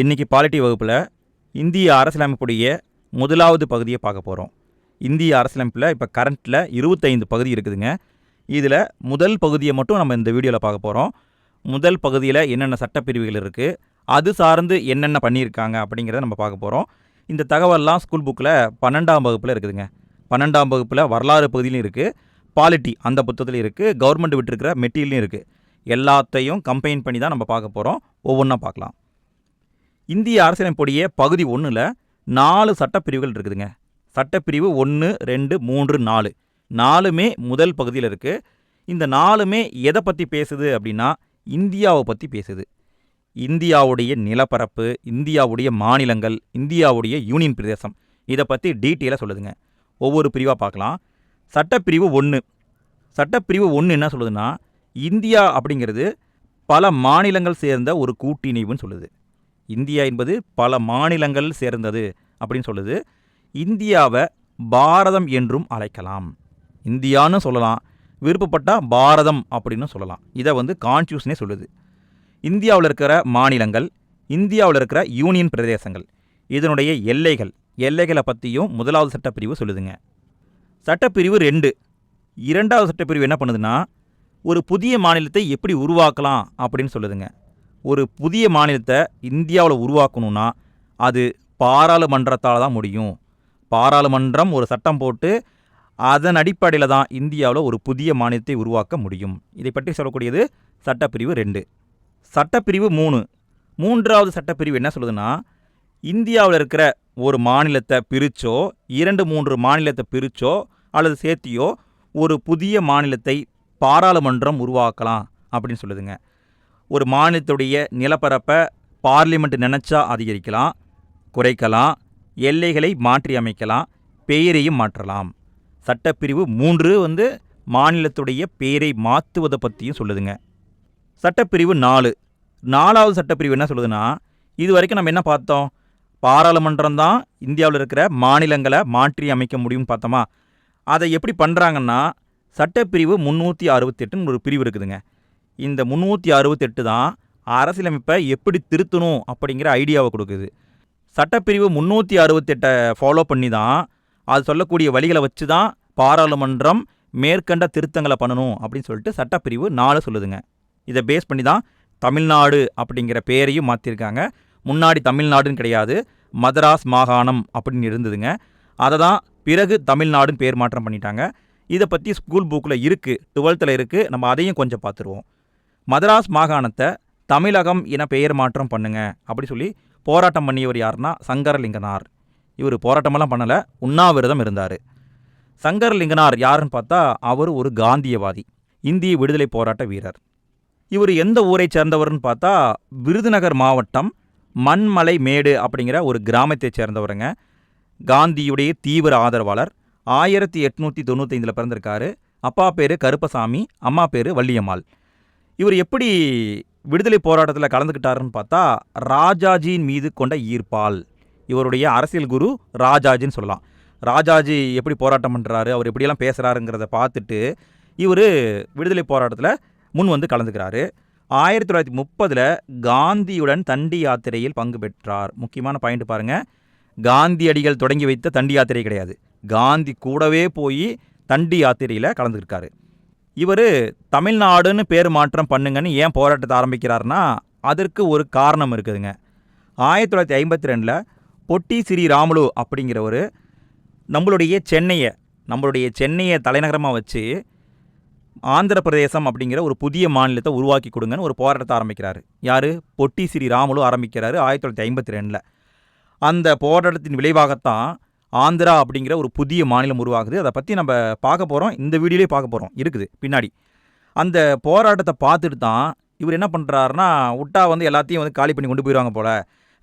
இன்றைக்கி பாலிட்டி வகுப்பில் இந்திய அரசியலமைப்புடைய முதலாவது பகுதியை பார்க்க போகிறோம் இந்திய அரசியலமைப்பில் இப்போ கரண்ட்டில் இருபத்தைந்து பகுதி இருக்குதுங்க. இதில் முதல் பகுதியை மட்டும் நம்ம இந்த வீடியோவில் பார்க்க போகிறோம் முதல் பகுதியில் என்னென்ன சட்டப்பிரிவுகள் இருக்குது அது சார்ந்து என்னென்ன பண்ணியிருக்காங்க அப்படிங்கிறத நம்ம பார்க்க போகிறோம் இந்த தகவல்லாம் ஸ்கூல் புக்கில் பன்னெண்டாம் வகுப்பில் இருக்குதுங்க. பன்னெண்டாம் வகுப்பில் வரலாறு பகுதியிலும் இருக்குது பாலிட்டி அந்த புத்தகத்துலையும் இருக்குது கவர்மெண்ட் விட்டுருக்கிற மெட்டீரியலையும் இருக்குது எல்லாத்தையும் கம்பைன் பண்ணி தான் நம்ம பார்க்க போகிறோம் ஒவ்வொன்றா பார்க்கலாம். இந்திய அரசியலமைப்புடைய பகுதி ஒன்றில் நாலு சட்டப்பிரிவுகள் இருக்குதுங்க. சட்டப்பிரிவு ஒன்று ரெண்டு மூன்று நாலு. நாலுமே முதல் பகுதியில் இருக்குது இந்த நாலுமே எதை பற்றி பேசுது அப்படின்னா இந்தியாவை பற்றி பேசுது. இந்தியாவுடைய நிலப்பரப்பு இந்தியாவுடைய மாநிலங்கள் இந்தியாவுடைய யூனியன் பிரதேசம். இதை பற்றி டீட்டெயிலாக சொல்லுதுங்க. ஒவ்வொரு பிரிவாக பார்க்கலாம். சட்டப்பிரிவு ஒன்று சட்டப்பிரிவு ஒன்று என்ன சொல்லுதுன்னா இந்தியா அப்படிங்கிறது பல மாநிலங்கள் சேர்ந்த ஒரு கூட்டிணைவுன்னு சொல்லுது. இந்தியா என்பது பல மாநிலங்கள் சேர்ந்தது அப்படின்னு சொல்லுது. இந்தியாவை பாரதம் என்றும் அழைக்கலாம். இந்தியான்னு சொல்லலாம். விருப்பப்பட்டால் பாரதம் அப்படின்னு சொல்லலாம். இதை வந்து கான்ஸ்டியூஷனே சொல்லுது. இந்தியாவில் இருக்கிற மாநிலங்கள் இந்தியாவில் இருக்கிற யூனியன் பிரதேசங்கள் இதனுடைய எல்லைகள் எல்லைகளை பற்றியும் முதலாவது சட்டப்பிரிவு சொல்லுதுங்க. சட்டப்பிரிவு ரெண்டு. இரண்டாவது சட்டப்பிரிவு என்ன பண்ணுதுன்னா ஒரு புதிய மாநிலத்தை எப்படி உருவாக்கலாம் அப்படின்னு சொல்லுதுங்க. ஒரு புதிய மாநிலத்தை இந்தியாவில் உருவாக்கணும்னா அது பாராளுமன்றத்தால் தான் முடியும். பாராளுமன்றம் ஒரு சட்டம் போட்டு அதன் அடிப்படையில் தான் இந்தியாவில் ஒரு புதிய மாநிலத்தை உருவாக்க முடியும். இதை பற்றி சொல்லக்கூடியது சட்டப்பிரிவு ரெண்டு. சட்டப்பிரிவு மூணு. மூன்றாவது சட்டப்பிரிவு என்ன சொல்லுதுன்னா இந்தியாவில் இருக்கிற ஒரு மாநிலத்தை பிரிச்சோ இரண்டு மூன்று மாநிலத்தை பிரிச்சோ அல்லது சேர்த்தியோ ஒரு புதிய மாநிலத்தை பாராளுமன்றம் உருவாக்கலாம் அப்படின்னு சொல்லுதுங்க. ஒரு மாநிலத்துடைய நிலப்பரப்பை பார்லிமெண்ட் நினச்சா அதிகரிக்கலாம் குறைக்கலாம் எல்லைகளை மாற்றி அமைக்கலாம் பெயரையும் மாற்றலாம். சட்டப்பிரிவு மூன்று வந்து மாநிலத்துடைய பெயரை மாற்றுவதை பற்றியும் சொல்லுதுங்க. சட்டப்பிரிவு நாலு. நாலாவது சட்டப்பிரிவு என்ன சொல்லுதுன்னா இது வரைக்கும் நம்ம என்ன பார்த்தோம்? பாராளுமன்றம் தான் இந்தியாவில் இருக்கிற மாநிலங்களை மாற்றி அமைக்க முடியும்னு பார்த்தோமா? அதை எப்படி பண்ணுறாங்கன்னா சட்டப்பிரிவு முந்நூற்றி அறுபத்தெட்டுன்னு ஒரு பிரிவு இருக்குதுங்க. இந்த முந்நூற்றி அறுபத்தெட்டு தான் அரசியலமைப்பை எப்படி திருத்தணும் அப்படிங்கிற ஐடியாவை கொடுக்குது. சட்டப்பிரிவு முந்நூற்றி அறுபத்தெட்டை ஃபாலோ பண்ணி தான் அது சொல்லக்கூடிய வழிகளை வச்சு தான் பாராளுமன்றம் மேற்கண்ட திருத்தங்களை பண்ணணும் அப்படின்னு சொல்லிட்டு சட்டப்பிரிவு நாலு சொல்லுதுங்க. இதை பேஸ் பண்ணி தான் தமிழ்நாடு அப்படிங்கிற பேரையும் மாற்றிருக்காங்க முன்னாடி தமிழ்நாடுன்னு கிடையாது மதராஸ் மாகாணம் அப்படின்னு இருந்ததுங்க. அதை தான் பிறகு தமிழ்நாடுன்னு பேர் மாற்றம் பண்ணிட்டாங்க. இதை பற்றி ஸ்கூல் புக்கில் இருக்குது டுவெல்த்தில் இருக்குது நம்ம அதையும் கொஞ்சம் பார்த்துருவோம். மதராஸ் மாகாணத்தை தமிழகம் என பெயர் மாற்றம் பண்ணுங்க. அப்படி சொல்லி போராட்டம் பண்ணியவர் யாருன்னா சங்கரலிங்கனார். இவர் போராட்டமெல்லாம் பண்ணலை உண்ணாவிரதம் இருந்தார். சங்கரலிங்கனார் யாருன்னு பார்த்தா அவர் ஒரு காந்தியவாதி இந்திய விடுதலை போராட்ட வீரர். இவர் எந்த ஊரை சேர்ந்தவர்னு பார்த்தா விருதுநகர் மாவட்டம் மண்மலை மேடு அப்படிங்கிற ஒரு கிராமத்தை சேர்ந்தவருங்க. காந்தியுடைய தீவிர ஆதரவாளர் ஆயிரத்தி எட்நூற்றி தொண்ணூத்தைந்தில் பிறந்திருக்காரு. அப்பா பேர் கருப்பசாமி அம்மா பேர் வள்ளியம்மாள். இவர் எப்படி விடுதலை போராட்டத்தில் கலந்துக்கிட்டாருன்னு பார்த்தா ராஜாஜியின் மீது கொண்ட ஈர்ப்பால். இவருடைய அரசியல் குரு ராஜாஜின்னு சொல்லலாம். ராஜாஜி எப்படி போராட்டம் பண்ணுறாரு அவர் எப்படியெல்லாம் பேசுகிறாருங்கிறத பார்த்துட்டு இவர் விடுதலை போராட்டத்தில் முன் வந்து கலந்துக்கிறாரு. ஆயிரத்தி தொள்ளாயிரத்தி முப்பதில் காந்தியுடன் தண்டி யாத்திரையில் பங்கு பெற்றார். முக்கியமான பாயிண்ட் பாருங்கள் காந்தியடிகள் தொடங்கி வைத்த தண்டி யாத்திரை கிடையாது. காந்தி கூடவே போய் தண்டி யாத்திரையில் கலந்துருக்காரு இவர் தமிழ்நாடுன்னு பேர் மாற்றம் பண்ணுங்கன்னு ஏன் போராட்டத்தை ஆரம்பிக்கிறாருன்னா அதற்கு ஒரு காரணம் இருக்குதுங்க. ஆயிரத்தி தொள்ளாயிரத்தி ஐம்பத்தி ரெண்டில் பொட்டி ஸ்ரீ ராமுலு அப்படிங்கிறவர் நம்மளுடைய சென்னையை நம்மளுடைய சென்னையை தலைநகரமாக வச்சு ஆந்திர பிரதேசம் அப்படிங்கிற ஒரு புதிய மாநிலத்தை உருவாக்கி கொடுங்கன்னு ஒரு போராட்டத்தை ஆரம்பிக்கிறாரு. யார்? பொட்டி ஸ்ரீ ராமுலு ஆரம்பிக்கிறாரு ஆயிரத்தி தொள்ளாயிரத்தி ஐம்பத்தி ரெண்டில். அந்த போராட்டத்தின் விளைவாகத்தான் ஆந்திரா அப்படிங்கிற ஒரு புதிய மாநிலம் உருவாகுது. அதை பற்றி நம்ம பார்க்க போகிறோம் இந்த வீடியோலேயே பார்க்க போகிறோம் இருக்குது. பின்னாடி. அந்த போராட்டத்தை பார்த்துட்டு தான் இவர் என்ன பண்ணுறாருன்னா விட்டா வந்து எல்லாத்தையும் வந்து காலி பண்ணி கொண்டு போயிடுவாங்க போல்.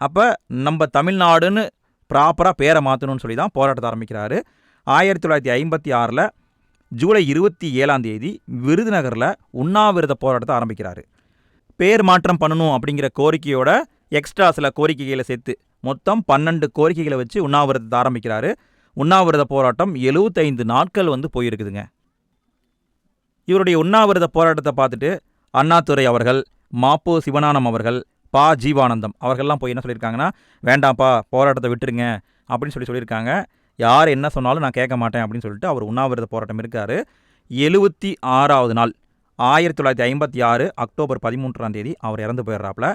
அப்போ நம்ம தமிழ்நாடுன்னு ப்ராப்பராக பேரை மாற்றணும்னு சொல்லி தான் போராட்டத்தை ஆரம்பிக்கிறாரு. ஆயிரத்தி தொள்ளாயிரத்தி ஐம்பத்தி ஆறில் ஜூலை இருபத்தி ஏழாம் தேதி விருதுநகரில் உண்ணாவிரத போராட்டத்தை ஆரம்பிக்கிறாரு. பேர் மாற்றம் பண்ணணும் அப்படிங்கிற கோரிக்கையோட எக்ஸ்ட்ரா சில கோரிக்கைகளை சேர்த்து மொத்தம் பன்னெண்டு கோரிக்கைகளை வச்சு உண்ணாவிரதத்தை ஆரம்பிக்கிறாரு. உண்ணாவிரத போராட்டம் எழுபத்தைந்து நாட்கள் வந்து போயிருக்குதுங்க. இவருடைய உண்ணாவிரத போராட்டத்தை பார்த்துட்டு அண்ணாதுரை அவர்கள் மாப்போ சிவனானம் அவர்கள் பா ஜீவானந்தம் அவர்கள்லாம் போய் என்ன சொல்லியிருக்காங்கன்னா வேண்டாம்ப்பா போராட்டத்தை விட்டுருங்க அப்படின்னு சொல்லி சொல்லியிருக்காங்க. யார் என்ன சொன்னாலும் நான் கேட்க மாட்டேன் அப்படின்னு சொல்லிட்டு அவர் உண்ணாவிரத போராட்டம் இருக்கார். எழுபத்தி ஆறாவது நாள் ஆயிரத்தி தொள்ளாயிரத்தி ஐம்பத்தி ஆறு அக்டோபர் பதிமூன்றாம் தேதி அவர் இறந்து போயிடுறாப்புல.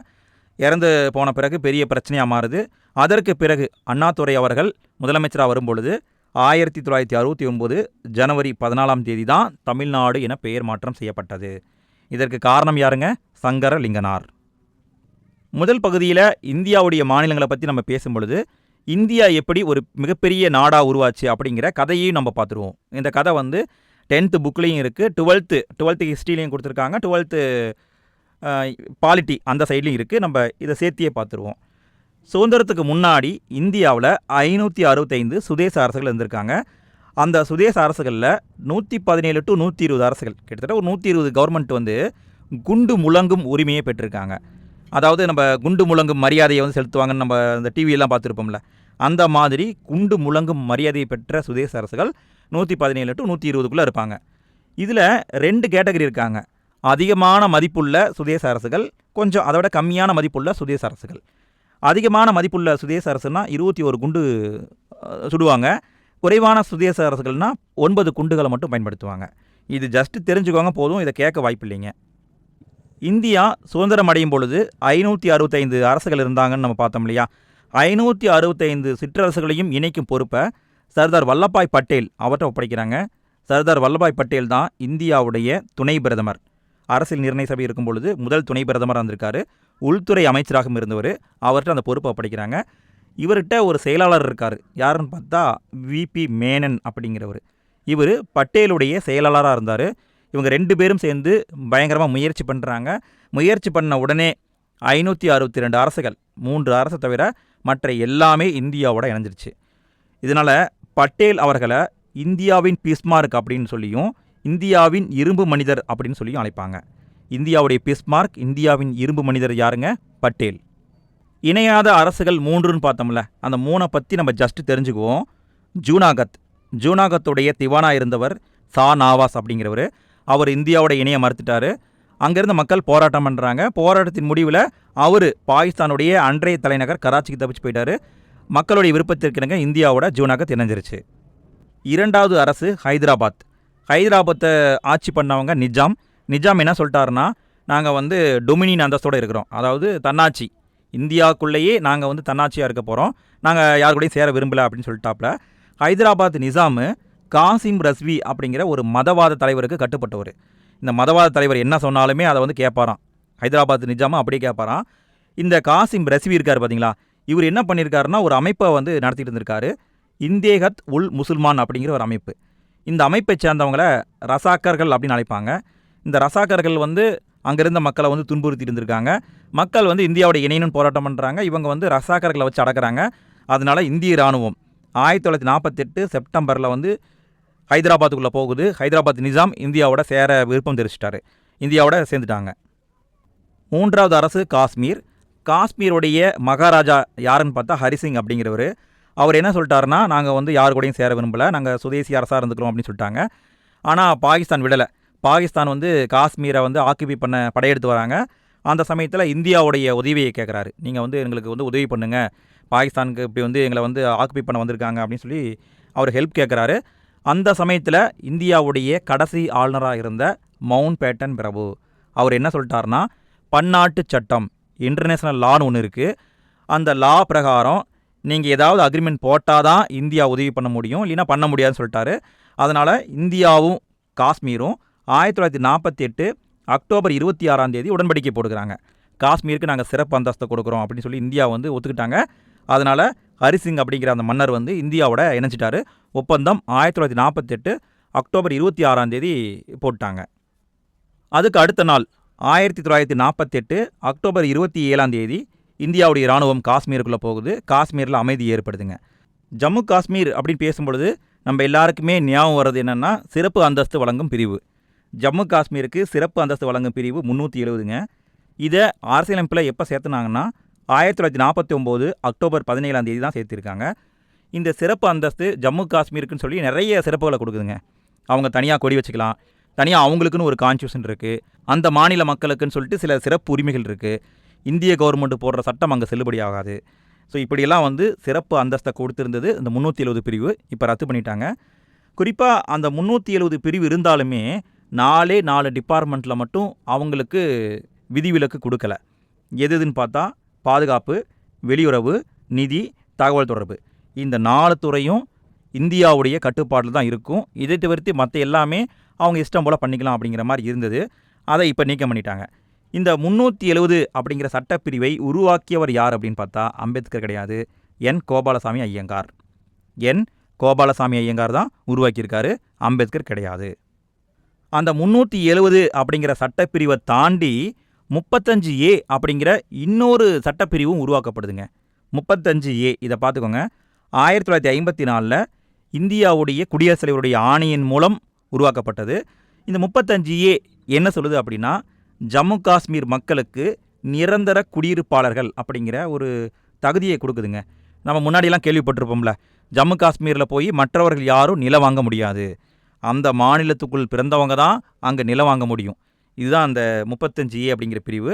இறந்து போன பிறகு பெரிய பிரச்சனையாக மாறுது. அதற்கு பிறகு அண்ணாதுரை அவர்கள் முதலமைச்சராக வரும்பொழுது ஆயிரத்தி தொள்ளாயிரத்தி அறுபத்தி ஒம்பது ஜனவரி பதினாலாம் தேதி தான் தமிழ்நாடு என பெயர் மாற்றம் செய்யப்பட்டது. இதற்கு காரணம் யாருங்க? சங்கரலிங்கனார். முதல் பகுதியில் இந்தியாவுடைய மாநிலங்களை பற்றி நம்ம பேசும் பொழுது இந்தியா எப்படி ஒரு மிகப்பெரிய நாடாக உருவாச்சு அப்படிங்கிற கதையையும் நம்ம பார்த்துருவோம். இந்த கதை வந்து டென்த்து புக்லேயும் இருக்குது டுவெல்த்து டுவெல்த்து ஹிஸ்ட்ரிலையும் கொடுத்துருக்காங்க டுவெல்த்து பாலிட்டி அந்த சைட்லையும் இருக்குது நம்ம இதை சேர்த்தியே பார்த்துருவோம். சுதந்திரத்துக்கு முன்னாடி இந்தியாவில் ஐநூற்றி அறுபத்தைந்து சுதேச அரசுகள் இருந்திருக்காங்க. அந்த சுதேச அரசுகளில் நூற்றி பதினேழு டு நூற்றி இருபது அரசுகள் கிட்டத்தட்ட ஒரு நூற்றி இருபது கவர்மெண்ட் வந்து குண்டு முழங்கும் உரிமையை பெற்றிருக்காங்க. அதாவது நம்ம குண்டு முழங்கும் மரியாதையை வந்து செலுத்துவாங்கன்னு நம்ம இந்த டிவியெல்லாம் பார்த்துருப்போம்ல. அந்த மாதிரி குண்டு முழங்கும் மரியாதையை பெற்ற சுதேச அரசுகள் நூற்றி பதினேழு டு நூற்றி இருபதுக்குள்ளே இருப்பாங்க. இதில் ரெண்டு கேட்டகரி இருக்காங்க. அதிகமான மதிப்புள்ள சுதேச அரசுகள் கொஞ்சம் அதை விட கம்மியான மதிப்புள்ள சுதேச அரசுகள். அதிகமான மதிப்புள்ள சுதேச அரசுனா இருபத்தி ஒரு குண்டு சுடுவாங்க. குறைவான சுதேச அரசுகள்னால் ஒன்பது குண்டுகளை மட்டும் பயன்படுத்துவாங்க. இது ஜஸ்ட் தெரிஞ்சுக்கோங்க போதும் இதை கேட்க வாய்ப்பில்லைங்க. இந்தியா சுதந்திரம் அடையும் பொழுது ஐநூற்றி அறுபத்தைந்து அரசுகள் இருந்தாங்கன்னு நம்ம பார்த்தோம் இல்லையா? ஐநூற்றி அறுபத்தைந்து சிற்றரசுகளையும் இணைக்கும் பொறுப்பை சர்தார் வல்லபாய் பட்டேல் அவர்கிட்ட ஒப்படைக்கிறாங்க. சர்தார் வல்லபாய் பட்டேல் தான் இந்தியாவுடைய துணை பிரதமர். அரசியல் நிர்ணய சபை இருக்கும் பொழுது முதல் துணை பிரதமராக இருந்திருக்காரு. உள்துறை அமைச்சராகவும் இருந்தவர். அவர்கிட்ட அந்த பொறுப்பை ஒப்படைக்கிறாங்க. இவர்கிட்ட ஒரு செயலாளர் இருக்கார். யாருன்னு பார்த்தா விபி மேனன் அப்படிங்கிறவர். இவர் பட்டேலுடைய செயலாளராக இருந்தார். இவங்க ரெண்டு பேரும் சேர்ந்து பயங்கரமாக முயற்சி பண்ணுறாங்க முயற்சி பண்ண உடனே ஐநூற்றி அறுபத்தி ரெண்டு அரசுகள் மூன்று அரசை தவிர மற்ற எல்லாமே இந்தியாவோட இணைஞ்சிருச்சு. இதனால் பட்டேல் அவர்களை இந்தியாவின் பீஸ்மார்க் அப்படின்னு சொல்லியும் இந்தியாவின் இரும்பு மனிதர் அப்படின்னு சொல்லியும் அழைப்பாங்க. இந்தியாவுடைய பிஸ்மார்க் இந்தியாவின் இரும்பு மனிதர் யாருங்க? பட்டேல். இணையாத அரசுகள் மூன்றுன்னு பார்த்தோம்ல அந்த மூணை பற்றி நம்ம ஜஸ்ட் தெரிஞ்சுக்குவோம். ஜூனாகத். ஜூனாகத்துடைய திவானா இருந்தவர் சா நாவாஸ் அப்படிங்கிறவர். அவர் இந்தியாவோட இணைய மறுத்துட்டாரு. அங்கேருந்து மக்கள் போராட்டம் பண்ணுறாங்க போராட்டத்தின் முடிவில் அவர் பாகிஸ்தானுடைய அன்றைய தலைநகர் கராச்சிக்கு தப்பிச்சு போயிட்டாரு. மக்களுடைய விருப்பத்திற்கிணங்க இந்தியாவோட ஜூனாகத் இணைஞ்சிருச்சு. இரண்டாவது அரசு ஹைதராபாத். ஹைதராபாத்தை ஆட்சி பண்ணவங்க நிஜாம். நிஜாம் என்ன சொல்லிட்டாருன்னா நாங்கள் வந்து டொமினின் அந்தஸ்தோடு இருக்கிறோம். அதாவது தன்னாட்சி. இந்தியாவுக்குள்ளேயே நாங்கள் வந்து தன்னாட்சியாக இருக்க போகிறோம் நாங்கள் யார் கூடயும் சேர விரும்பலை அப்படின்னு சொல்லிட்டாப்புல ஹைதராபாத் நிசாமு காசிம் ரஸ்வி அப்படிங்கிற ஒரு மதவாத தலைவருக்கு கட்டுப்பட்டவர். இந்த மதவாத தலைவர் என்ன சொன்னாலுமே அதை வந்து கேட்பாராம். ஹைதராபாத் நிஜாமு அப்படியே கேட்பாராம். இந்த காசிம் ரஸ்வி இருக்கார் பார்த்தீங்களா இவர் என்ன பண்ணியிருக்காருன்னா ஒரு அமைப்பை வந்து நடத்திட்டு இருந்திருக்காரு. இந்தேகத் உல் முசுல்மான் அப்படிங்கிற ஒரு அமைப்பு. இந்த அமைப்பை சேர்ந்தவங்கள ரசாக்கர்கள் அப்படின்னு அழைப்பாங்க. இந்த ரசாக்கர்கள் வந்து அங்கேருந்த மக்களை வந்து துன்புறுத்தி இருந்திருக்காங்க மக்கள் வந்து இந்தியாவோட இணையணும் போராட்டம் பண்ணுறாங்க இவங்க வந்து ரசாக்கர்களை வச்சு அடக்கிறாங்க. அதனால் இந்திய இராணுவம் ஆயிரத்தி தொள்ளாயிரத்தி நாற்பத்தெட்டு செப்டம்பரில் வந்து ஹைதராபாத்துக்குள்ளே போகுது. ஹைதராபாத் நிஜாம் இந்தியாவோட சேர விருப்பம் தெரிவிச்சிட்டாரு. இந்தியாவோட சேர்ந்துட்டாங்க. மூன்றாவது அரசு காஷ்மீர். காஷ்மீருடைய மகாராஜா யாருன்னு பார்த்தா ஹரிசிங் அப்படிங்கிறவர். அவர் என்ன சொல்லிட்டாருன்னா நாங்கள் வந்து யார் கூடயும் சேர விரும்பலை. நாங்கள் சுதேசி அரசாக இருந்துக்கிறோம் அப்படின்னு சொல்லிட்டாங்க. ஆனால் பாகிஸ்தான் விடலை. பாகிஸ்தான் வந்து காஷ்மீரை வந்து ஆக்கிபை பண்ண படையெடுத்து வராங்க. அந்த சமயத்தில் இந்தியாவுடைய உதவியை கேட்குறாரு நீங்கள் வந்து எங்களுக்கு வந்து உதவி பண்ணுங்கள் பாகிஸ்தானுக்கு இப்படி வந்து எங்களை வந்து ஆக்கிபை பண்ண வந்திருக்காங்க அப்படின்னு சொல்லி அவர் ஹெல்ப் கேட்குறாரு அந்த சமயத்தில் இந்தியாவுடைய கடைசி ஆளுநராக இருந்த மவுண்ட் பேட்டன் பிரபு அவர் என்ன சொல்லிட்டாருன்னா பன்னாட்டு சட்டம் இன்டர்நேஷ்னல் லான்னு ஒன்று இருக்குது அந்த லா பிரகாரம் நீங்கள் ஏதாவது அக்ரிமெண்ட் போட்டால் தான் இந்தியா உதவி பண்ண முடியும் இல்லைன்னா பண்ண முடியாதுன்னு சொல்லிட்டாரு. அதனால் இந்தியாவும் காஷ்மீரும் ஆயிரத்தி தொள்ளாயிரத்தி நாற்பத்தி எட்டு அக்டோபர் இருபத்தி ஆறாம் தேதி உடன்படிக்கை போடுக்கிறாங்க காஷ்மீருக்கு நாங்கள் சிறப்பு அந்தஸ்தை கொடுக்குறோம் அப்படின்னு சொல்லி இந்தியா வந்து ஒத்துக்கிட்டாங்க. அதனால் ஹரிசிங் அப்படிங்கிற அந்த மன்னர் வந்து இந்தியாவோட இணைச்சிட்டாரு ஒப்பந்தம் ஆயிரத்தி தொள்ளாயிரத்தி நாற்பத்தெட்டு அக்டோபர் இருபத்தி ஆறாம் தேதி போட்டாங்க. அதுக்கு அடுத்த நாள் ஆயிரத்தி தொள்ளாயிரத்தி நாற்பத்தெட்டு அக்டோபர் இருபத்தி ஏழாம் தேதி இந்தியாவுடைய இராணுவம் காஷ்மீருக்குள்ளே போகுது. காஷ்மீரில் அமைதி ஏற்படுதுங்க. ஜம்மு காஷ்மீர் அப்படின்னு பேசும்பொழுது நம்ம எல்லாருக்குமே ஞாபகம் வர்றது என்னென்னா சிறப்பு அந்தஸ்து வழங்கும் பிரிவு. ஜம்மு காஷ்மீருக்கு சிறப்பு அந்தஸ்து வழங்கும் பிரிவு முந்நூற்றி எழுபதுங்க இதை அரசியலமைப்பில் எப்போ சேர்த்துனாங்கன்னா ஆயிரத்தி தொள்ளாயிரத்தி நாற்பத்தி ஒம்பது அக்டோபர் பதினேழாம் தேதி தான் சேர்த்திருக்காங்க. இந்த சிறப்பு அந்தஸ்து ஜம்மு காஷ்மீருக்குன்னு சொல்லி நிறைய சிறப்புகளை கொடுக்குதுங்க. அவங்க தனியாக கொடி வச்சுக்கலாம். தனியாக அவங்களுக்குன்னு ஒரு கான்ஸ்டியூஷன் இருக்குது அந்த மாநில மக்களுக்குன்னு சொல்லிட்டு சில சிறப்பு உரிமைகள் இருக்குது இந்திய கவர்மெண்ட் போடுற சட்டம் அங்கே செல்லுபடி ஆகாது. ஸோ இப்படியெல்லாம் வந்து சிறப்பு அந்தஸ்தை கொடுத்துருந்தது இந்த முந்நூற்றி எழுபது பிரிவு. இப்போ ரத்து பண்ணிட்டாங்க. குறிப்பாக அந்த முந்நூற்றி எழுபது பிரிவு இருந்தாலுமே நாலே நாலு டிபார்ட்மெண்ட்டில் மட்டும் அவங்களுக்கு விதிவிலக்கு கொடுக்கல. எது எதுன்னு பார்த்தா பாதுகாப்பு வெளியுறவு நிதி தகவல் தொடர்பு. இந்த நாலு துறையும் இந்தியாவுடைய கட்டுப்பாட்டில் தான் இருக்கும். இதை தவிர்த்து மற்ற எல்லாமே அவங்க இஷ்டம் போல் பண்ணிக்கலாம் அப்படிங்கிற மாதிரி இருந்தது. அதை இப்போ நீக்கம் பண்ணிட்டாங்க. இந்த முந்நூற்றி எழுபது அப்படிங்கிற சட்டப்பிரிவை உருவாக்கியவர் யார் அப்படின்னு பார்த்தா அம்பேத்கர் கிடையாது. என் கோபாலசாமி ஐயங்கார். என் கோபாலசாமி ஐயங்கார் தான் உருவாக்கியிருக்காரு அம்பேத்கர் கிடையாது. அந்த முந்நூற்றி எழுபது அப்படிங்கிற சட்டப்பிரிவை தாண்டி முப்பத்தஞ்சு ஏ அப்படிங்கிற இன்னொரு சட்டப்பிரிவும் உருவாக்கப்படுதுங்க. முப்பத்தஞ்சு ஏ இதை பார்த்துக்கோங்க. ஆயிரத்தி தொள்ளாயிரத்தி ஐம்பத்தி நாலில் இந்தியாவுடைய குடியரசுத் தலைவருடைய ஆணையின் மூலம் உருவாக்கப்பட்டது. இந்த முப்பத்தஞ்சு ஏ என்ன சொல்லுது அப்படின்னா ஜம்மு காஷ்மீர் மக்களுக்கு நிரந்தர குடியிருப்பாளர்கள் அப்படிங்கிற ஒரு தகுதியை கொடுக்குதுங்க. நம்ம முன்னாடியெல்லாம் கேள்விப்பட்டிருப்போம்ல ஜம்மு காஷ்மீரில் போய் மற்றவர்கள் யாரும் நிலம் வாங்க முடியாது. அந்த மாநிலத்துக்குள் பிறந்தவங்க தான் அங்கே நிலம் வாங்க முடியும். இதுதான் அந்த முப்பத்தஞ்சு ஏ அப்படிங்கிற பிரிவு.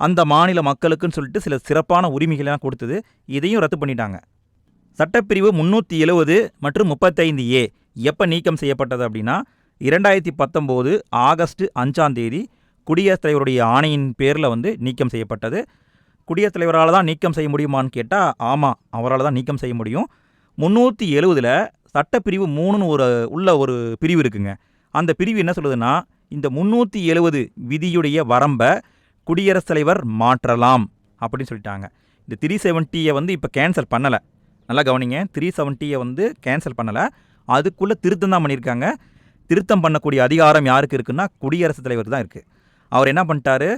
அந்த மாநில மக்களுக்குன்னு சொல்லிட்டு சில சிறப்பான உரிமைகள்லாம் கொடுத்தது. இதையும் ரத்து பண்ணிட்டாங்க. சட்டப்பிரிவு முந்நூற்றி எழுபது மற்றும் முப்பத்தைந்து ஏ எப்போ நீக்கம் செய்யப்பட்டது அப்படின்னா இரண்டாயிரத்தி பத்தொம்போது ஆகஸ்ட் அஞ்சாம் தேதி குடியரசுத் தலைவருடைய ஆணையின் பேரில் வந்து நீக்கம் செய்யப்பட்டது. குடியரசுத் தலைவரால் தான் நீக்கம் செய்ய முடியுமான்னு கேட்டால் ஆமாம் அவரால் தான் நீக்கம் செய்ய முடியும். முந்நூற்றி எழுவதில் சட்டப்பிரிவு மூணுன்னு ஒரு உள்ள ஒரு பிரிவு இருக்குங்க. அந்த பிரிவு என்ன சொல்லுதுன்னா இந்த முந்நூற்றி எழுவது விதியுடைய வரம்பை குடியரசுத் தலைவர் மாற்றலாம் அப்படின்னு சொல்லிட்டாங்க. இந்த த்ரீ செவன்ட்டியை வந்து இப்போ கேன்சல் பண்ணலை. நல்லா கவனிங்க த்ரீ செவன்ட்டியை வந்து கேன்சல் பண்ணலை. அதுக்குள்ளே திருத்தம் தான் பண்ணியிருக்காங்க. திருத்தம் பண்ணக்கூடிய அதிகாரம் யாருக்கு இருக்குன்னா குடியரசுத் தலைவருக்கு தான் இருக்குது அவர் என்ன பண்ணிட்டாரு?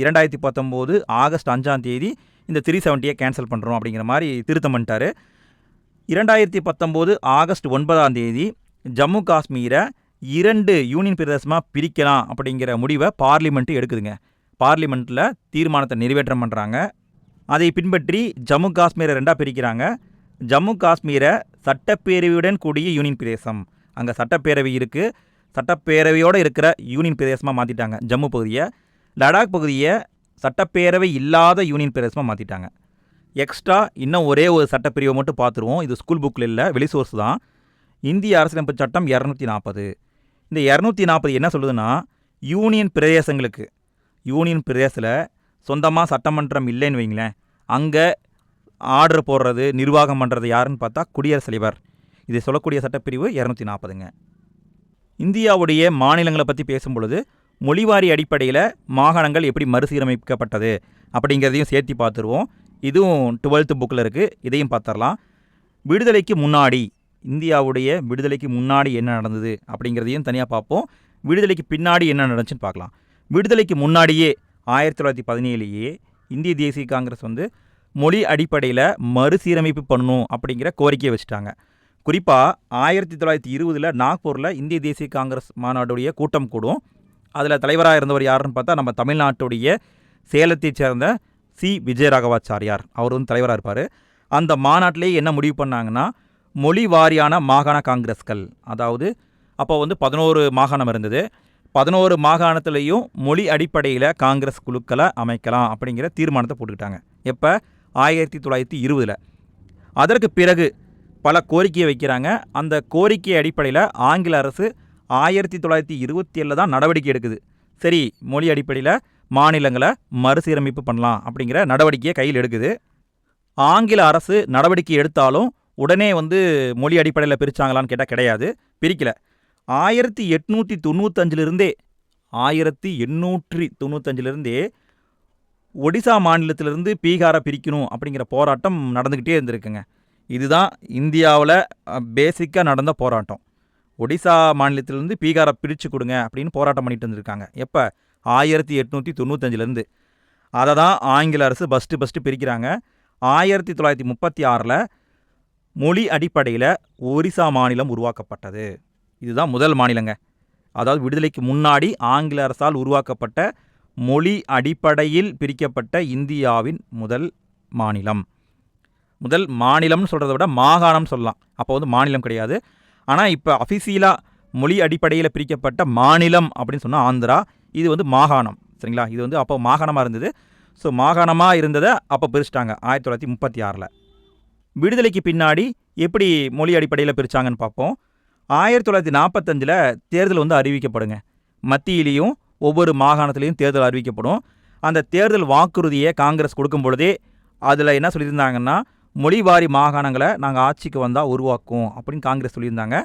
இரண்டாயிரத்தி பத்தொம்போது ஆகஸ்ட் அஞ்சாம் தேதி இந்த த்ரீ செவன்ட்டியை கேன்சல் பண்ணுறோம் அப்படிங்கிற மாதிரி திருத்தம் பண்ணிட்டாரு. இரண்டாயிரத்தி பத்தொம்போது ஆகஸ்ட் ஒன்பதாம் தேதி ஜம்மு காஷ்மீரை இரண்டு யூனியன் பிரதேசமாக பிரிக்கலாம் அப்படிங்கிற முடிவை பார்லிமெண்ட்டு எடுக்குதுங்க. பார்லிமெண்ட்டில் தீர்மானத்தை நிறைவேற்றம் பண்ணுறாங்க அதை பின்பற்றி ஜம்மு காஷ்மீரை ரெண்டாக பிரிக்கிறாங்க. ஜம்மு காஷ்மீரை சட்டப்பேரவையுடன் கூடிய யூனியன் பிரதேசம். அங்கே சட்டப்பேரவை இருக்குது சட்டப்பேரவையோடு இருக்கிற யூனியன் பிரதேசமாக மாற்றிட்டாங்க ஜம்மு பகுதியை லடாக் பகுதியை சட்டப்பேரவை இல்லாத யூனியன் பிரதேசமாக மாற்றிட்டாங்க எக்ஸ்ட்ரா இன்னும் ஒரே ஒரு சட்டப்பிரிவை மட்டும் பார்த்துருவோம். இது ஸ்கூல் புக்கில் இல்லை வெளி சோர்ஸ் தான். இந்திய அரசியலமைப்பு சட்டம் இரநூத்தி நாற்பது இந்த இரநூத்தி நாற்பது என்ன சொல்லுதுன்னா யூனியன் பிரதேசங்களுக்கு. யூனியன் பிரதேசத்தில் சொந்தமாக சட்டமன்றம் இல்லைன்னு வைங்களேன். அங்கே ஆர்டர் போடுறது நிர்வாகம் பண்ணுறது யாருன்னு பார்த்தா குடியரசுத் தலைவர். இதை சொல்லக்கூடிய சட்டப்பிரிவு இரநூத்தி நாற்பதுங்க இந்தியாவுடைய மாநிலங்களை பற்றி பேசும் பொழுது மொழிவாரி அடிப்படையில் மாகாணங்கள் எப்படி மறுசீரமைக்கப்பட்டது அப்படிங்கிறதையும் சேர்த்து பார்த்துருவோம். இதுவும் டுவெல்த்து புக்கில் இருக்குது இதையும் பார்த்துடலாம் விடுதலைக்கு முன்னாடி இந்தியாவுடைய விடுதலைக்கு முன்னாடி என்ன நடந்தது அப்படிங்கிறதையும் தனியாக பார்ப்போம். விடுதலைக்கு பின்னாடி என்ன நடந்துச்சுன்னு பார்க்கலாம். விடுதலைக்கு முன்னாடியே ஆயிரத்தி தொள்ளாயிரத்தி பதினேழுலேயே இந்திய தேசிய காங்கிரஸ் வந்து மொழி அடிப்படையில் மறுசீரமைப்பு பண்ணணும் அப்படிங்கிற கோரிக்கையை வச்சுட்டாங்க. குறிப்பாக ஆயிரத்தி தொள்ளாயிரத்தி இருபதில் நாக்பூரில் இந்திய தேசிய காங்கிரஸ் மாநாடுடைய கூட்டம் கூடும். அதில் தலைவராக இருந்தவர் யாருன்னு பார்த்தா நம்ம தமிழ்நாட்டுடைய சேலத்தைச் சேர்ந்த சி. விஜயராகவாச்சாரியார். அவர் வந்து தலைவராக இருப்பார். அந்த மாநாட்டிலேயே என்ன முடிவு பண்ணாங்கன்னா மொழி வாரியான மாகாண காங்கிரஸ்கள். அதாவது அப்போ வந்து பதினோரு மாகாணம் இருந்தது. பதினோரு மாகாணத்துலேயும் மொழி அடிப்படையில் காங்கிரஸ் குழுக்களை அமைக்கலாம் அப்படிங்கிற தீர்மானத்தை போட்டுக்கிட்டாங்க. எப்போ? ஆயிரத்தி தொள்ளாயிரத்தி இருபதில். அதற்கு பிறகு பல கோரிக்கையை வைக்கிறாங்க. அந்த கோரிக்கை அடிப்படையில் ஆங்கில அரசு ஆயிரத்தி தொள்ளாயிரத்தி இருபத்தி ஏழில் தான் நடவடிக்கை எடுக்குது. சரி மொழி அடிப்படையில் மாநிலங்களை மறுசீரமைப்பு பண்ணலாம் அப்படிங்கிற நடவடிக்கையை கையில் எடுக்குது. ஆங்கில அரசு நடவடிக்கை எடுத்தாலும் உடனே வந்து மொழி அடிப்படையில் பிரித்தாங்களான்னு கேட்டால் கிடையாது. பிரிக்கல. ஆயிரத்தி எட்நூற்றி தொண்ணூத்தஞ்சிலிருந்தே ஆயிரத்தி எண்ணூற்றி தொண்ணூத்தஞ்சிலிருந்தே ஒடிசா மாநிலத்திலிருந்து பீகாரை பிரிக்கணும் அப்படிங்கிற போராட்டம் நடந்துக்கிட்டே இருந்திருக்குங்க. இதுதான் இந்தியாவில் பேசிக்காக நடந்த போராட்டம். ஒடிசா மாநிலத்திலிருந்து பீகாரை பிரித்து கொடுங்க அப்படின்னு போராட்டம் பண்ணிட்டு இருந்திருக்காங்க. எப்போ? ஆயிரத்தி எட்நூற்றி தொண்ணூத்தஞ்சிலேருந்து. அதை தான் ஆங்கில அரசு ஃபஸ்ட்டு ஃபஸ்ட்டு பிரிக்கிறாங்க. ஆயிரத்தி தொள்ளாயிரத்தி முப்பத்தி ஆறில் மொழி அடிப்படையில் ஒரிசா மாநிலம் உருவாக்கப்பட்டது. இதுதான் முதல் மாநிலங்க. அதாவது விடுதலைக்கு முன்னாடி ஆங்கில அரசால் உருவாக்கப்பட்ட மொழி அடிப்படையில் பிரிக்கப்பட்ட இந்தியாவின் முதல் மாநிலம். முதல் மாநிலம்னு சொல்கிறத விட மாகாணம் சொல்லலாம். அப்போ வந்து மாநிலம் கிடையாது. ஆனால் இப்போ அஃபிஷியலாக மொழி அடிப்படையில் பிரிக்கப்பட்ட மாநிலம் அப்படின்னு சொன்னால் ஆந்திரா இது வந்து மாகாணம். சரிங்களா? இது வந்து அப்போ மாகாணமாக இருந்தது. ஸோ மாகாணமாக இருந்ததை அப்போ பிரிச்சிட்டாங்க ஆயிரத்தி தொள்ளாயிரத்தி முப்பத்தி ஆறில். விடுதலைக்கு பின்னாடி எப்படி மொழி அடிப்படையில் பிரித்தாங்கன்னு பார்ப்போம். ஆயிரத்தி தொள்ளாயிரத்தி நாற்பத்தஞ்சில் தேர்தல் வந்து அறிவிக்கப்படுங்க. மத்தியிலையும் ஒவ்வொரு மாகாணத்துலேயும் தேர்தல் அறிவிக்கப்படும். அந்த தேர்தல் வாக்குறுதியை காங்கிரஸ் கொடுக்கும் பொழுதே அதில் என்ன சொல்லியிருந்தாங்கன்னா மொழிவாரி மாகாணங்களை நாங்கள் ஆட்சிக்கு வந்தால் உருவாக்குவோம் அப்படின்னு காங்கிரஸ் சொல்லியிருந்தாங்க.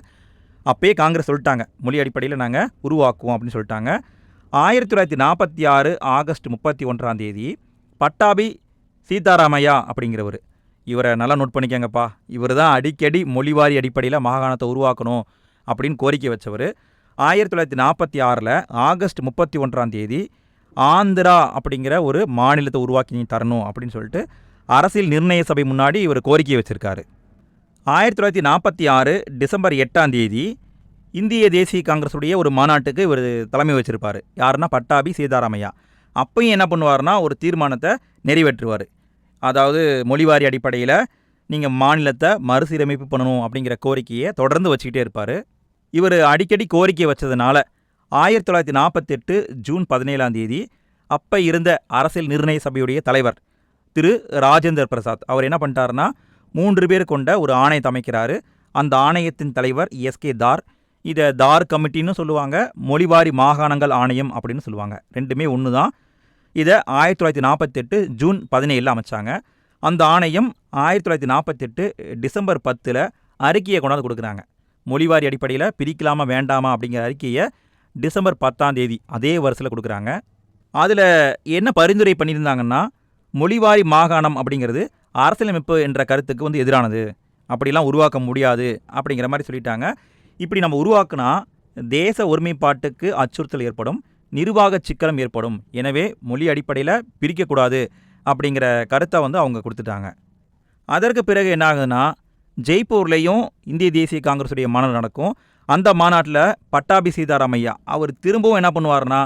அப்பயே காங்கிரஸ் சொல்லிட்டாங்க. மொழி அடிப்படையில் நாங்கள் உருவாக்குவோம் அப்படின்னு சொல்லிட்டாங்க. ஆயிரத்தி தொள்ளாயிரத்தி நாற்பத்தி ஆறு ஆகஸ்ட் முப்பத்தி ஒன்றாம் தேதி பட்டாபி சீதாராமையா அப்படிங்கிறவர். இவரை நல்லா நோட் பண்ணிக்கங்கப்பா. இவர் தான் அடிக்கடி மொழிவாரி அடிப்படையில் மாகாணத்தை உருவாக்கணும் அப்படின்னு கோரிக்கை வச்சவர். ஆயிரத்தி தொள்ளாயிரத்தி நாற்பத்தி ஆறில் ஆகஸ்ட் முப்பத்தி ஒன்றாம் தேதி ஆந்திரா அப்படிங்கிற ஒரு மாநிலத்தை உருவாக்கி நீ தரணும் அப்படின்னு சொல்லிட்டு அரசியல் நிர்ணய சபை முன்னாடி இவர் கோரிக்கை வச்சிருக்காரு. ஆயிரத்தி தொள்ளாயிரத்தி நாற்பத்தி ஆறு டிசம்பர் எட்டாம் தேதி இந்திய தேசிய காங்கிரஸுடைய ஒரு மாநாட்டுக்கு இவர் தலைமை வச்சிருப்பார். யாருன்னா பட்டாபி சீதாராமையா. அப்பையும் என்ன பண்ணுவார்னா ஒரு தீர்மானத்தை நிறைவேற்றுவார். அதாவது மொழிவாரி அடிப்படையில் நீங்கள் மாநிலத்தை மறுசீரமைப்பு பண்ணணும் அப்படிங்கிற கோரிக்கையை தொடர்ந்து வச்சுக்கிட்டே இருப்பார். இவர் அடிக்கடி கோரிக்கை வச்சதுனால ஆயிரத்தி தொள்ளாயிரத்தி நாற்பத்தெட்டு ஜூன் பதினேழாம் தேதி அப்போ இருந்த அரசியல் நிர்ணய சபையுடைய தலைவர் திரு ராஜேந்தர் பிரசாத். அவர் என்ன பண்ணிட்டாருன்னா மூன்று பேர் கொண்ட ஒரு ஆணையத்தை அமைக்கிறாரு. அந்த ஆணையத்தின் தலைவர் எஸ்கே தார். இதை தார் கமிட்டின்னு சொல்லுவாங்க. மொழிவாரி மாகாணங்கள் ஆணையம் அப்படின்னு சொல்லுவாங்க. ரெண்டுமே ஒன்று தான் இதை ஆயிரத்தி தொள்ளாயிரத்தி நாற்பத்தெட்டு ஜூன் பதினேழில் அமைச்சாங்க. அந்த ஆணையம் ஆயிரத்தி தொள்ளாயிரத்தி நாற்பத்தெட்டு டிசம்பர் பத்தில் அறிக்கையை கொண்டாந்து கொடுக்குறாங்க. மொழிவாரி அடிப்படையில் பிரிக்கலாமா வேண்டாமா அப்படிங்கிற அறிக்கையை டிசம்பர் பத்தாம் தேதி அதே வருஷத்தில் கொடுக்குறாங்க. அதில் என்ன பரிந்துரை பண்ணியிருந்தாங்கன்னா மொழிவாரி மாகாணம் அப்படிங்கிறது அரசியலமைப்பு என்ற கருத்துக்கு வந்து எதிரானது. அப்படிலாம் உருவாக்க முடியாது அப்படிங்கிற மாதிரி சொல்லிட்டாங்க. இப்படி நம்ம உருவாக்குனா தேச ஒருமைப்பாட்டுக்கு அச்சுறுத்தல் ஏற்படும் நிர்வாக சிக்கலம் ஏற்படும். எனவே மொழி அடிப்படையில் பிரிக்கக்கூடாது அப்படிங்கிற கருத்தை வந்து அவங்க கொடுத்துட்டாங்க. அதற்கு பிறகு என்ன ஆகுதுன்னா ஜெய்ப்பூர்லேயும் இந்திய தேசிய காங்கிரஸுடைய மாநாடு நடக்கும். அந்த மாநாட்டில் பட்டாபி சீதாராமையா அவர் திரும்பவும் என்ன பண்ணுவார்னா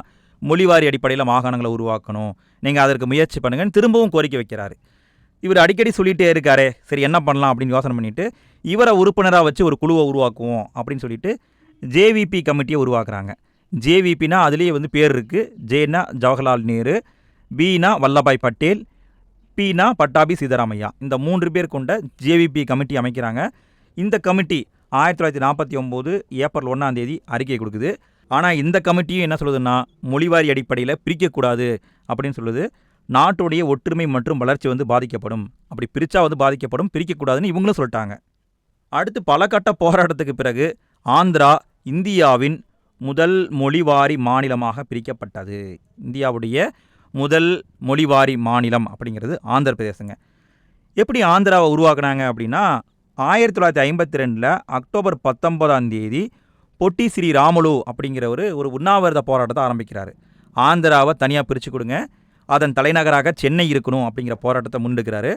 மொழிவாரி அடிப்படையில் மாகாணங்களை உருவாக்கணும். நீங்கள் அதற்கு முயற்சி பண்ணுங்கன்னு திரும்பவும் கோரிக்கை வைக்கிறாரு. இவர் அடிக்கடி சொல்லிகிட்டே இருக்காரே சரி என்ன பண்ணலாம் அப்படின்னு யோசனை பண்ணிவிட்டு இவரை உறுப்பினராக வச்சு ஒரு குழுவை உருவாக்குவோம் அப்படின்னு சொல்லிட்டு ஜேவிபி கமிட்டியை உருவாக்குறாங்க. ஜேவிபினா அதுலேயே வந்து பேர் இருக்குது ஜேனா ஜவஹர்லால் நேரு பினா வல்லபாய் பட்டேல் பினா பட்டாபி சீதாராமையா. இந்த மூன்று பேர் கொண்ட ஜேவிபி கமிட்டி அமைக்கிறாங்க. இந்த கமிட்டி ஆயிரத்தி தொள்ளாயிரத்தி நாற்பத்தி ஒம்பது ஏப்ரல் ஒன்றாம் தேதி அறிக்கை கொடுக்குது. ஆனால் இந்த கமிட்டியும் என்ன சொல்லுதுன்னா மொழிவாரி அடிப்படையில் பிரிக்கக்கூடாது அப்படின்னு சொல்லுது. நாட்டுடைய ஒற்றுமை மற்றும் வளர்ச்சி வந்து பாதிக்கப்படும். அப்படி பிரித்தா வந்து பாதிக்கப்படும் பிரிக்கக்கூடாதுன்னு இவங்களும் சொல்லிட்டாங்க. அடுத்து பல கட்ட போராட்டத்துக்கு பிறகு ஆந்திரா இந்தியாவின் முதல் மொழிவாரி மாநிலமாக பிரிக்கப்பட்டது. இந்தியாவுடைய முதல் மொழிவாரி மாநிலம் அப்படிங்கிறது ஆந்திர பிரதேசங்க. எப்படி ஆந்திராவை உருவாக்குனாங்க அப்படின்னா ஆயிரத்தி தொள்ளாயிரத்தி ஐம்பத்தி ரெண்டில் அக்டோபர் பத்தொன்பதாம் தேதி பொட்டி ஸ்ரீ ராமுலு அப்படிங்கிறவர் ஒரு உண்ணாவிரத போராட்டத்தை ஆரம்பிக்கிறார். ஆந்திராவை தனியாக பிரித்து கொடுங்க. அதன் தலைநகராக சென்னை இருக்கணும் அப்படிங்கிற போராட்டத்தை முன்னெடுக்கிறாரு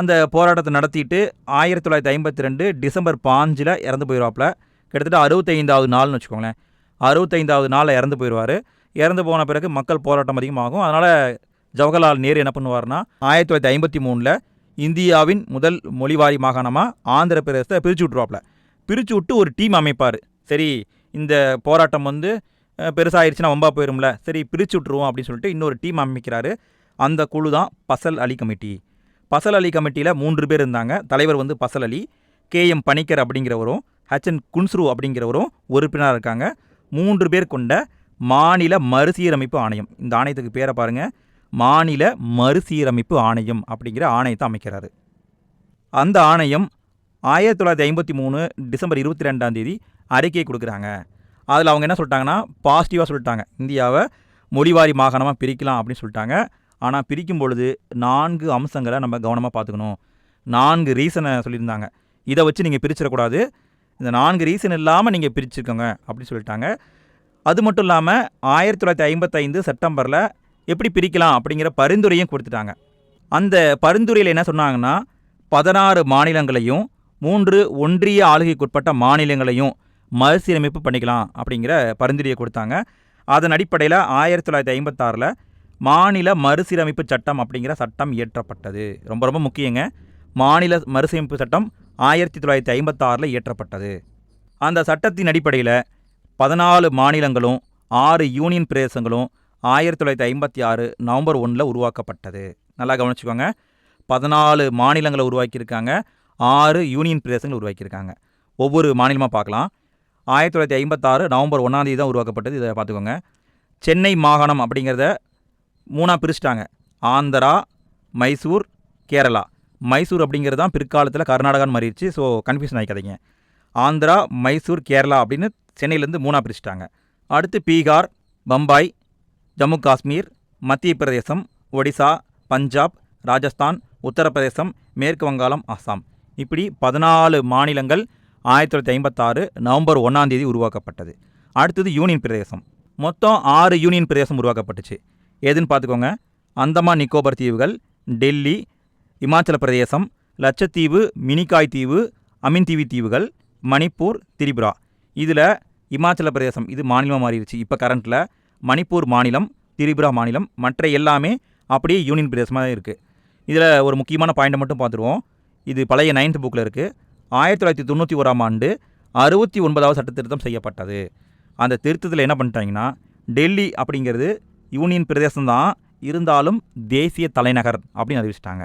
அந்த போராட்டத்தை நடத்திட்டு ஆயிரத்தி தொள்ளாயிரத்தி ஐம்பத்தி ரெண்டு டிசம்பர் பாஞ்சில் இறந்து போயிடுவாப்புல கிட்டத்தட்ட அறுபத்தைந்தாவது நாள்னு வச்சுக்கோங்களேன். அறுபத்தைந்தாவது நாளில் இறந்து போயிடுவார் இறந்து போன பிறகு மக்கள் போராட்டம் அதிகமாகும். அதனால் ஜவஹர்லால் நேரு என்ன பண்ணுவார்னா ஆயிரத்தி தொள்ளாயிரத்தி ஐம்பத்தி மூணில் இந்தியாவின் முதல் மொழிவாரி மாகாணமாக ஆந்திர பிரதேசத்தை பிரித்து விட்ருவாப்புல பிரித்து விட்டு ஒரு டீம் அமைப்பார். சரி இந்த போராட்டம் வந்து பெருசாகிடுச்சுன்னா பெருசாயிருச்சுன்னா வம்பா போயிரும்ல சரி பிரித்து விட்ருவோம் அப்படின்னு சொல்லிட்டு இன்னொரு டீம் அமைக்கிறாரு. அந்த குழு தான் பசல் அலி கமிட்டி. பசல் அலி கமிட்டியில் மூன்று பேர் இருந்தாங்க. தலைவர் வந்து பசல் அலி கே எம் பணிக்கர் அப்படிங்கிறவரும் ஹச்என் குன்ஸ்ரு அப்படிங்கிறவரும் உறுப்பினராக இருக்காங்க. மூன்று பேர் கொண்ட மாநில மறுசீரமைப்பு ஆணையம். இந்த ஆணையத்துக்கு பேரை பாருங்கள் மாநில மறுசீரமைப்பு ஆணையம் அப்படிங்கிற ஆணையத்தை அமைக்கிறாரு. அந்த ஆணையம் ஆயிரத்தி தொள்ளாயிரத்தி ஐம்பத்தி மூணு டிசம்பர் இருபத்தி ரெண்டாம் தேதி அறிக்கை கொடுக்குறாங்க. அதில் அவங்க என்ன சொல்லிட்டாங்கன்னா பாசிட்டிவாக சொல்லிட்டாங்க. இந்தியாவை மொழிவாரி மாகாணமாக பிரிக்கலாம் அப்படின்னு சொல்லிட்டாங்க. ஆனால் பிரிக்கும் பொழுது நான்கு அம்சங்களை நம்ம கவனமாக பார்த்துக்கணும். நான்கு ரீசனை சொல்லியிருந்தாங்க. இதை வச்சு நீங்கள் பிரிச்சிடக்கூடாது. இந்த நான்கு ரீசன் இல்லாமல் நீங்கள் பிரிச்சுக்கோங்க அப்படின்னு சொல்லிட்டாங்க. அது மட்டும் இல்லாமல் ஆயிரத்தி தொள்ளாயிரத்தி ஐம்பத்தைந்து செப்டம்பரில் எப்படி பிரிக்கலாம் அப்படிங்கிற பரிந்துரையும் கொடுத்துட்டாங்க. அந்த பரிந்துரையில் என்ன சொன்னாங்கன்னா பதினாறு மாநிலங்களையும் மூன்று ஒன்றிய ஆளுகைக்குட்பட்ட மாநிலங்களையும் மறுசீரமைப்பு பண்ணிக்கலாம் அப்படிங்கிற பரிந்துரையை கொடுத்தாங்க. அதன் அடிப்படையில் ஆயிரத்தி தொள்ளாயிரத்தி ஐம்பத்தாறில் மாநில மறுசீரமைப்பு சட்டம் அப்படிங்கிற சட்டம் இயற்றப்பட்டது. ரொம்ப ரொம்ப முக்கியங்க. மாநில மறுசீரமைப்பு சட்டம் ஆயிரத்தி தொள்ளாயிரத்தி ஐம்பத்தாறில் இயற்றப்பட்டது. அந்த சட்டத்தின் அடிப்படையில் பதினாலு மாநிலங்களும் ஆறு யூனியன் பிரதேசங்களும் ஆயிரத்தி தொள்ளாயிரத்தி ஐம்பத்தி ஆறு நவம்பர் ஒன்றில் உருவாக்கப்பட்டது. நல்லா கவனிச்சுக்கோங்க. பதினாலு மாநிலங்களை உருவாக்கியிருக்காங்க ஆறு யூனியன் பிரதேசங்கள் உருவாக்கியிருக்காங்க. ஒவ்வொரு மாநிலமாக பார்க்கலாம். ஆயிரத்தி தொள்ளாயிரத்தி ஐம்பத்தாறு நவம்பர் ஒன்றாந்தேதி தான் உருவாக்கப்பட்டது. இதை பார்த்துக்கோங்க. சென்னை மாகாணம் அப்படிங்கிறத மூணாக பிரிச்சிட்டாங்க. ஆந்திரா மைசூர் கேரளா. மைசூர் அப்படிங்கிறது தான் பிற்காலத்தில் கர்நாடகான்னு மாறிடுச்சு. ஸோ கன்ஃபியூஷன் ஆகிக்காதீங்க ஆந்திரா மைசூர் கேரளா அப்படின்னு சென்னையிலேருந்து மூணாக பிரிச்சிட்டாங்க. அடுத்து பீகார் பம்பாய் ஜம்மு காஷ்மீர் மத்திய பிரதேசம் ஒடிசா பஞ்சாப் ராஜஸ்தான் உத்தரப்பிரதேசம் மேற்கு வங்காளம் அஸ்ஸாம் இப்படி பதினாலு மாநிலங்கள் ஆயிரத்தி தொள்ளாயிரத்தி ஐம்பத்தாறு நவம்பர் ஒன்றாம் தேதி உருவாக்கப்பட்டது. அடுத்தது யூனியன் பிரதேசம். மொத்தம் ஆறு யூனியன் பிரதேசம் உருவாக்கப்பட்டுச்சு. எதுன்னு பார்த்துக்கோங்க. அந்தமான் நிக்கோபர் தீவுகள் டெல்லி இமாச்சல பிரதேசம் லட்சத்தீவு மினிகாய் தீவு அமின்தீவி தீவுகள் மணிப்பூர் திரிபுரா. இதில் இமாச்சல பிரதேசம் இது மாநிலமாக மாறிடுச்சு. இப்போ கரண்ட்டில் மணிப்பூர் மாநிலம் திரிபுரா மாநிலம் மற்ற எல்லாமே அப்படியே யூனியன் பிரதேசமாக இருக்குது இதில் ஒரு முக்கியமான பாயிண்ட்டை மட்டும் பார்த்துருவோம். இது பழைய நைன்த் புக்கில் இருக்குது ஆயிரத்தி தொள்ளாயிரத்தி தொண்ணூற்றி ஓராம் ஆண்டு அறுபத்தி ஒன்பதாவது சட்ட திருத்தம் செய்யப்பட்டது. அந்த திருத்தத்தில் என்ன பண்ணிட்டாங்கன்னா டெல்லி அப்படிங்கிறது யூனியன் பிரதேசம் தான் இருந்தாலும் தேசிய தலைநகர் அப்படின்னு அறிவிச்சிட்டாங்க.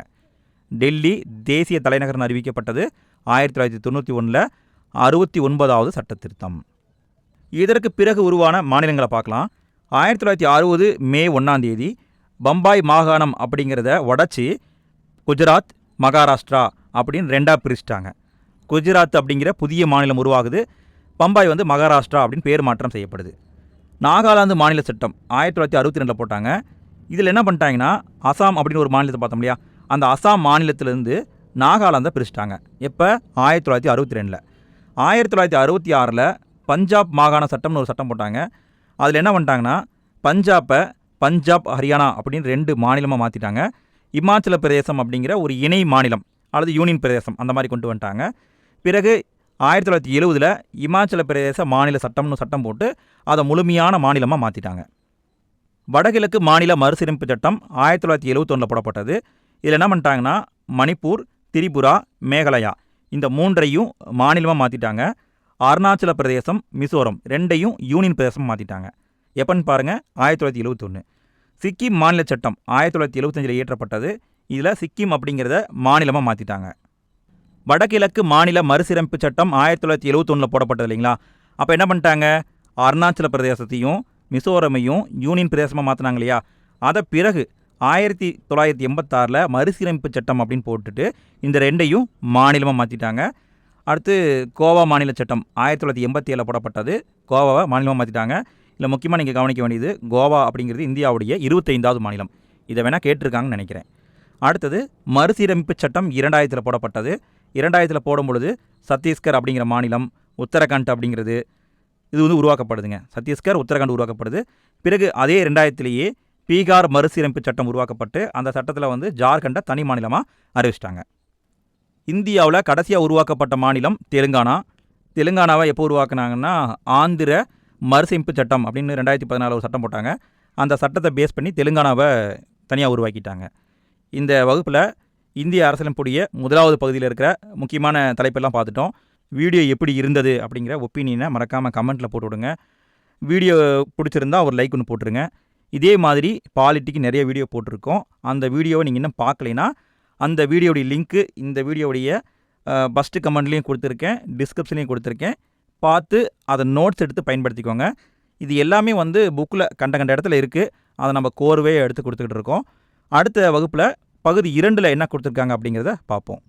டெல்லி தேசிய தலைநகர்னு அறிவிக்கப்பட்டது ஆயிரத்தி தொள்ளாயிரத்தி தொண்ணூற்றி ஒன்றில் அறுபத்தி ஒன்பதாவது சட்ட திருத்தம் இதற்கு பிறகு உருவான மாநிலங்களை பார்க்கலாம். ஆயிரத்தி தொள்ளாயிரத்தி அறுபது மே ஒன்றாம் தேதி பம்பாய் மாகாணம் அப்படிங்கிறத உடச்சி குஜராத் மகாராஷ்டிரா அப்படின்னு ரெண்டாக பிரிச்சிட்டாங்க. குஜராத் அப்படிங்கிற புதிய மாநிலம் உருவாகுது. பம்பாய் வந்து மகாராஷ்டிரா அப்படின்னு பேர் மாற்றம் செய்யப்படுது. நாகாலாந்து மாநில சட்டம் ஆயிரத்தி தொள்ளாயிரத்தி அறுபத்தி ரெண்டில் போட்டாங்க. இதில் என்ன பண்ணிட்டாங்கன்னா அசாம் அப்படின்னு ஒரு மாநிலத்தை பார்த்தோம் இல்லையா? அந்த அசாம் மாநிலத்திலேருந்து நாகாலாந்தை பிரிச்சிட்டாங்க. எப்போ? ஆயிரத்தி தொள்ளாயிரத்தி அறுபத்தி ரெண்டில். ஆயிரத்தி தொள்ளாயிரத்தி அறுபத்தி ஆறில் பஞ்சாப் மாகாண சட்டம்னு ஒரு சட்டம் போட்டாங்க. அதில் என்ன பண்ணிட்டாங்கன்னா பஞ்சாப்பை பஞ்சாப் ஹரியானா அப்படின்னு ரெண்டு மாநிலமாக மாற்றிட்டாங்க இமாச்சல பிரதேசம் அப்படிங்கிற ஒரு இணை மாநிலம் அல்லது யூனியன் பிரதேசம் அந்த மாதிரி கொண்டு வந்துட்டாங்க. பிறகு ஆயிரத்தி தொள்ளாயிரத்தி எழுபதில் இமாச்சல பிரதேச மாநில சட்டம்னு சட்டம் போட்டு அதை முழுமையான மாநிலமாக மாற்றிட்டாங்க வடகிழக்கு மாநில மறுசீரமைப்பு சட்டம் ஆயிரத்தி தொள்ளாயிரத்தி எழுபத்தொன்னில் போடப்பட்டது. இதில் என்ன பண்ணிட்டாங்கன்னா மணிப்பூர் திரிபுரா மேகாலயா இந்த மூன்றையும் மாநிலமாக மாற்றிட்டாங்க அருணாச்சல பிரதேசம் மிசோரம் ரெண்டையும் யூனியன் பிரதேசம் மாற்றிட்டாங்க எப்போன்னு பாருங்கள் ஆயிரத்தி தொள்ளாயிரத்தி எழுபத்தொன்று சிக்கிம் மாநில சட்டம் ஆயிரத்தி தொள்ளாயிரத்தி எழுபத்தஞ்சில் இயற்றப்பட்டது. இதில் சிக்கிம் அப்படிங்கிறத மாநிலமாக மாற்றிட்டாங்க வடகிழக்கு மாநில மறுசீரமைப்பு சட்டம் ஆயிரத்தி தொள்ளாயிரத்தி எழுபத்தொன்னில் போடப்பட்டது இல்லைங்களா? அப்போ என்ன பண்ணிட்டாங்க? அருணாச்சல பிரதேசத்தையும் மிசோரமையும் யூனியன் பிரதேசமாக மாற்றினாங்க இல்லையா? அதை பிறகு ஆயிரத்தி தொள்ளாயிரத்தி எண்பத்தாறில் மறுசீரமைப்பு சட்டம் அப்படின்னு போட்டுட்டு இந்த ரெண்டையும் மாநிலமாக மாற்றிட்டாங்க அடுத்து கோவா மாநில சட்டம் ஆயிரத்தி தொள்ளாயிரத்தி எண்பத்தி ஏழில் போடப்பட்டது. கோவாவை மாநிலமாக மாற்றிட்டாங்க இல்லை முக்கியமாக நீங்கள் கவனிக்க வேண்டியது கோவா அப்படிங்கிறது இந்தியாவுடைய இருபத்தைந்தாவது மாநிலம். இதை வேணால் கேட்டிருக்காங்கன்னு நினைக்கிறேன். அடுத்தது மறுசீரமைப்பு சட்டம் இரண்டாயிரத்தில் போடப்பட்டது. இரண்டாயிரத்தில் போடும் பொழுது சத்தீஸ்கர் அப்படிங்கிற மாநிலம் உத்தரகாண்ட் அப்படிங்கிறது இது வந்து உருவாக்கப்படுதுங்க. சத்தீஸ்கர் உத்தரகாண்ட் உருவாக்கப்படுது. பிறகு அதே ரெண்டாயிரத்திலேயே பீகார் மறுசீரமைப்பு சட்டம் உருவாக்கப்பட்டு அந்த சட்டத்தில் வந்து ஜார்க்கண்டை தனி மாநிலமாக அறிவிச்சிட்டாங்க. இந்தியாவில் கடைசியாக உருவாக்கப்பட்ட மாநிலம் தெலுங்கானா. தெலுங்கானாவை எப்போ உருவாக்குனாங்கன்னா ஆந்திர மறுசீரமைப்பு சட்டம் அப்படின்னு ரெண்டாயிரத்தி பதினாலு ஒரு சட்டம் போட்டாங்க. அந்த சட்டத்தை பேஸ் பண்ணி தெலுங்கானாவை தனியாக உருவாக்கிட்டாங்க. இந்த வகுப்பில் இந்திய அரசியலமைப்புடைய முதலாவது பகுதியில் இருக்கிற முக்கியமான தலைப்பெல்லாம் பார்த்துட்டோம். வீடியோ எப்படி இருந்தது அப்படிங்கிற ஒப்பீனியனை மறக்காமல் கமெண்ட்டில் போட்டு விடுங்க. வீடியோ பிடிச்சிருந்தா ஒரு லைக் ஒன்று போட்டுருங்க. இதே மாதிரி பாலிட்டிக்கு நிறைய வீடியோ போட்டிருக்கோம். அந்த வீடியோவை நீங்கள் இன்னும் பார்க்கலைன்னா அந்த வீடியோடைய லிங்க்கு இந்த வீடியோடைய ஃபஸ்ட்டு கமெண்ட்லேயும் கொடுத்துருக்கேன். டிஸ்கிரிப்ஷன்லேயும் கொடுத்துருக்கேன். பார்த்து அதை நோட்ஸ் எடுத்து பயன்படுத்திக்கோங்க. இது எல்லாமே வந்து புக்கில் கண்ட கண்ட இடத்துல இருக்குது அதை நம்ம கோர்வே எடுத்து கொடுத்துக்கிட்டு இருக்கோம். அடுத்த வகுப்பில் பகுதி இரண்டில் என்ன கொடுத்துருக்காங்க அப்படிங்கிறத பார்ப்போம்.